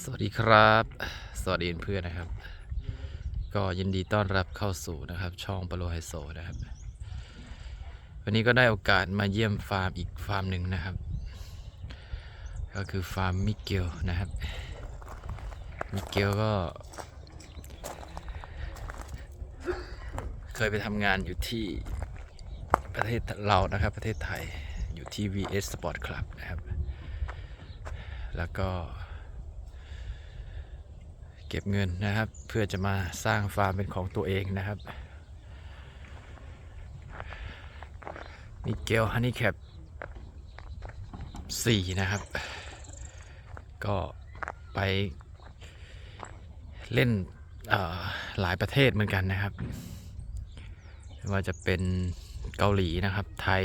สวัสดีครับ สวัสดีเพื่อนนะครับ ก็ยินดีต้อนรับเข้าสู่นะครับ ช่องปโลไฮโซนะครับ วันนี้ก็ได้โอกาสมาเยี่ยมฟาร์มอีกฟาร์มหนึ่งนะครับ ก็คือฟาร์มมิเกลนะครับ มิเกลก็ เคยไปทำงานอยู่ที่ประเทศเรานะครับ ประเทศไทยอยู่ที่ VS Sport Club นะครับ แล้วก็ เก็บเงินนะครับ เพื่อจะมาสร้างฟาร์มเป็นของตัวเองนะครับมิเกลฮันนี่แคป4นะครับ ก็ไปเล่นหลายประเทศเหมือนกันนะครับว่าจะเป็นเกาหลีนะครับ ไทย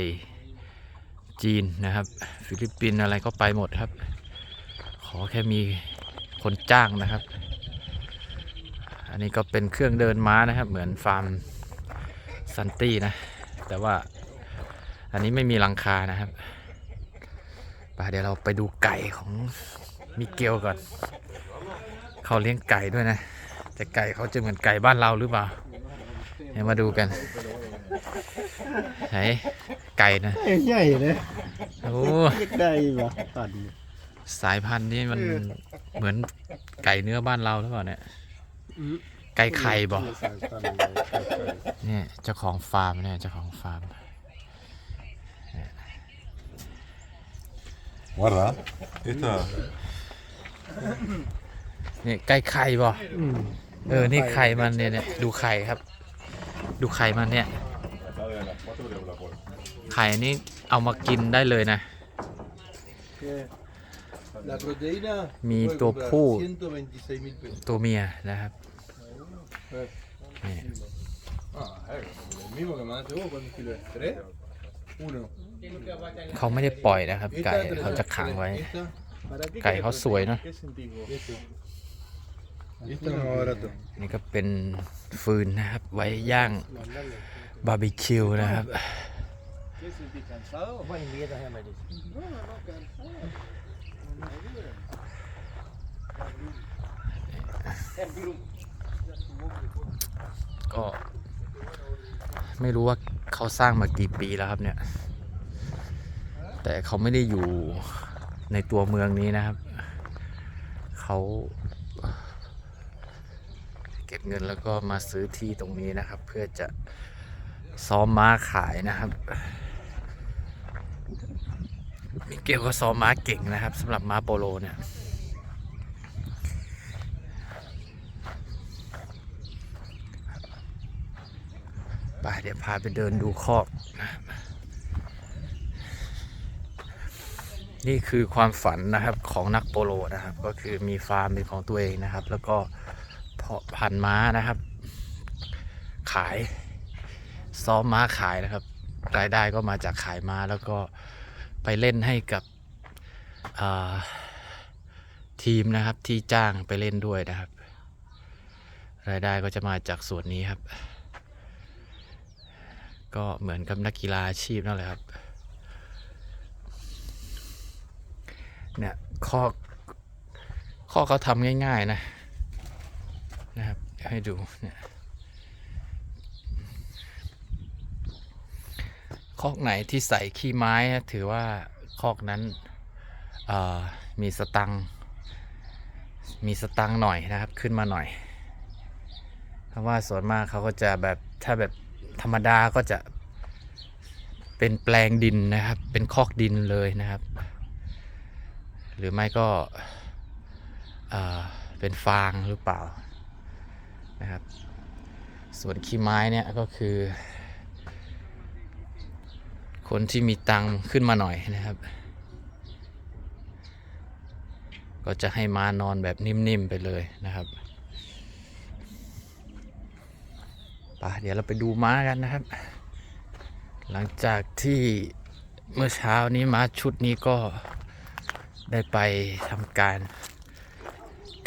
จีนนะครับ ฟิลิปปินส์อะไรก็ไปหมดครับ ขอแค่มีคนจ้างนะครับ นนี้ก็เป็นเครื่องเดินม้านะครับ เหมือนฟาร์มซันตี้นะ แต่ว่าอันนี้ไม่มีหลังคานะครับไปเดี๋ยวเราไปดูไก่ของมิเกลก่อน เขาเลี้ยงไก่ด้วยนะ แต่ไก่เขาจะเหมือนไก่บ้านเราหรือเปล่าเดี๋ยวมาดูกันไหนไก่นะใหญ่เลยโอ้เรียกได้ปะตันสายพันธุ์นี่มันเหมือนไก่เนื้อบ้านเราหรือเปล่าเนี่ย ไก่ไข่บ่สายพันธุ์เลยไข่ไข่เนี่ยเจ้าของฟาร์มเนี่ยเจ้าของฟาร์ม Guarda, esta นี่ไก่ไข่บ่อืมเออ นี่ไข่มันเนี่ยเนี่ยดูไข่ครับ ดูไข่มันเนี่ย acá de las 4 de la puerta. ไข่นี่เอามากินได้เลยนะ La proteína Mi puede to comprar pu. 126 mil pesos. ตัวเมียนะครับ Eh. นี่ Ah, eh, el mismo que mandaste vos, ¿cuántos kilos es? ¿Tres? Uno. เขาไม่ได้ปล่อยนะครับ ไก่เขาจะขังไว้ Esta, Cày Cày họ sủi nó. Esta. Y esta es lo más barato. นี่ก็เป็นฟืนนะครับ ไว้ย่างบาร์บีคิวนะครับ ก็ไม่รู้ว่าเขาสร้างมากี่ปีแล้วครับเนี่ย แต่เขาไม่ได้อยู่ในตัวเมืองนี้นะครับ เขาเก็บเงินแล้วก็มาซื้อที่ตรงนี้นะครับ เพื่อจะซ้อมม้าขายนะครับ มิเกลก็ซ้อมม้าเก่งนะครับสำหรับม้าโปโลเนี่ยไปเดี๋ยวพาไปเดินดูคอกนะนี่คือความฝันนะครับของนักโปโลนะครับ ก็คือมีฟาร์มเป็นของตัวเองนะครับ แล้วก็เพาะพันม้านะครับ ขายซ้อมม้าขายนะครับ รายได้ก็มาจากขายม้าแล้วก็ ไปเล่นให้กับทีมนะครับที่จ้างไปเล่นด้วยนะครับ รายได้ก็จะมาจากส่วนนี้ครับ ก็เหมือนกับนักกีฬาอาชีพนั่นแหละครับเนี่ยข้อข้อเขาทำง่าย ๆ นะ นะครับ ให้ดูเนี่ย คอกไหนที่ใส่ขี้ไม้ถือว่าคอกนั้นมีสตังมีสตังหน่อยนะครับขึ้นมาหน่อย เพราะว่าส่วนมากเขาก็จะแบบถ้าแบบธรรมดาก็จะเป็นแปลงดินนะครับ เป็นคอกดินเลยนะครับ หรือไม่ก็เอ่อเป็นฟางหรือเปล่านะครับ ส่วนขี้ไม้เนี่ยก็คือ คนที่มีตังขึ้นมาหน่อยนะครับ ก็จะให้ม้านอนแบบนิ่มๆไปเลยนะครับไปเดี๋ยวเราไปดูม้ากันนะครับ หลังจากที่เมื่อเช้านี้ม้าชุดนี้ก็ได้ไปทำการ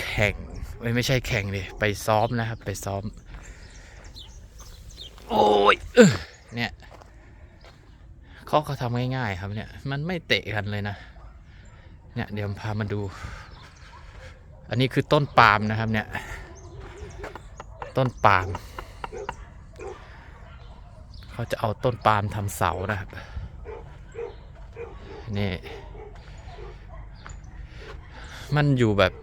แข่งเอ้ยไม่ใช่แข่งดิไปซ้อมนะครับ ไปซ้อม โอ้ยเนี่ย เขาเขาทำง่าย ๆ ครับเนี่ย มันไม่เตะกันเลยนะ เนี่ยเดี๋ยวพามาดู อันนี้คือต้นปาล์มนะครับเนี่ย ต้นปาล์มเขาจะเอาต้นปาล์มทำเสานะครับ นี่ มันอยู่แบบ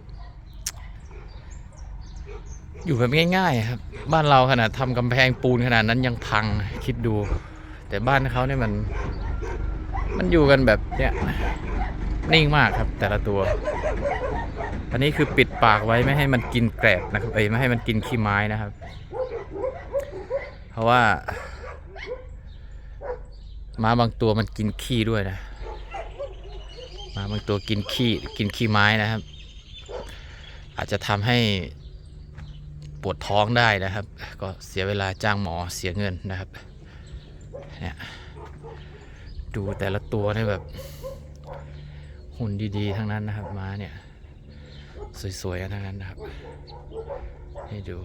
อยู่แบบง่าย ๆ ครับ บ้านเราขนาดทำกำแพงปูนขนาดนั้นยังพังคิดดู แต่บ้านเขาเนี่ยมัน มันอยู่กันแบบเนี่ยนิ่งมากครับแต่ละตัว อันนี้คือปิดปากไว้ไม่ให้มันกินแกลบนะครับ เอ้ยไม่ให้มันกินขี้ไม้นะครับ เพราะว่าม้าบางตัวมันกินขี้ด้วยนะม้าบางตัวกินขี้กินขี้ไม้นะครับ อาจจะทำให้ปวดท้องได้นะครับ ก็เสียเวลาจ้างหมอเสียเงินนะครับ เนี่ยดูแต่ละตัวเนี่ยแบบ หุ่นดีๆ ทั้งนั้นนะครับม้าเนี่ย สวยๆทั้งนั้นนะครับ ให้ดู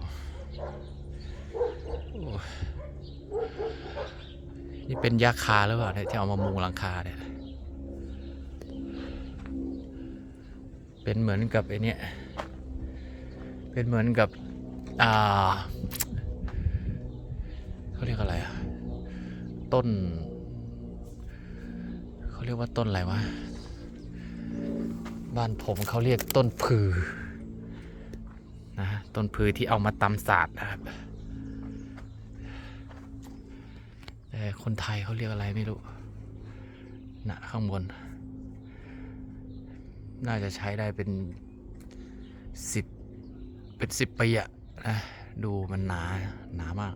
นี่เป็นยาคาหรือเปล่าเนี่ยที่เอามามุงหลังคาเนี่ย เป็นเหมือนกับไอเนี้ยเป็นเหมือนกับ อ่าเขาเรียกอะไรอะ ต้นเขาเรียกว่าต้นอะไรวะ บ้านผมเขาเรียกต้นพือนะต้นพือที่เอามาตำศาสตร์นะครับแต่คนไทยเขาเรียกอะไรไม่รู้นะข้างบน น่าจะใช้ได้เป็นสิบเป็นสิบปีอะนะดูมันหนาหนามาก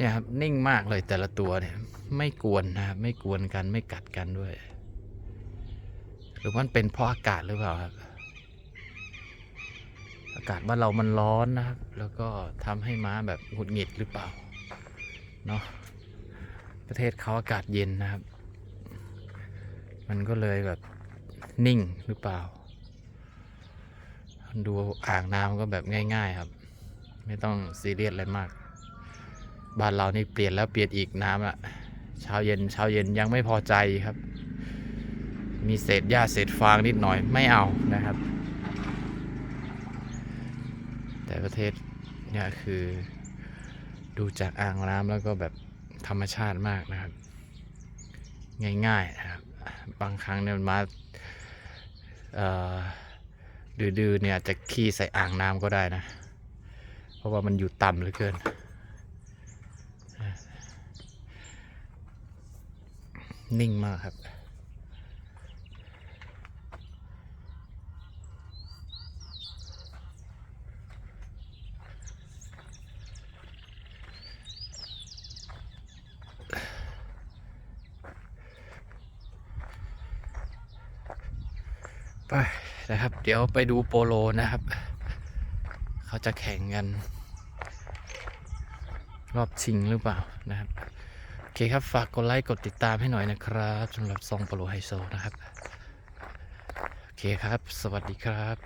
เนี่ยครับนิ่งมากเลยแต่ละตัวเนี่ย ไม่กวนนะครับไม่กวนกันไม่กัดกันด้วย หรือว่ามันเป็นเพราะอากาศหรือเปล่าครับ อากาศบ้านเรามันร้อนนะครับ แล้วก็ทำให้ม้าแบบหงุดหงิดหรือเปล่าเนาะประเทศเขาอากาศเย็นนะครับ มันก็เลยแบบนิ่งหรือเปล่า ดูอ่างน้ำก็แบบง่าย ๆ ครับ ไม่ต้องซีเรียสอะไรมาก บ้านเรานี่เปลี่ยนแล้วเปลี่ยนอีกน้ำอะเช้าเย็นเช้าเย็นยังไม่พอใจครับ มีเศษหญ้าเศษฟางนิดหน่อยไม่เอานะครับ แต่ประเทศเนี่ยคือดูจากอ่างน้ำแล้วก็แบบธรรมชาติมากนะครับ ง่ายๆนะครับบางครั้งเนี่ยมันมาดื้อๆเนี่ยจจะขี้ใส่อ่างน้ำก็ได้นะ เพราะว่ามันอยู่ต่ำเหลือเกิน นิ่งมากครับ ไปนะครับ เดี๋ยวไปดูโปโลนะครับ เขาจะแข่งกัน รอบชิงหรือเปล่านะครับ อเคครับ ฝากกดไลค์ กดติดตามให้หน่อยนะครับสำหรับซองโปโลไฮโซนะครับ โอเคครับ สวัสดีครับ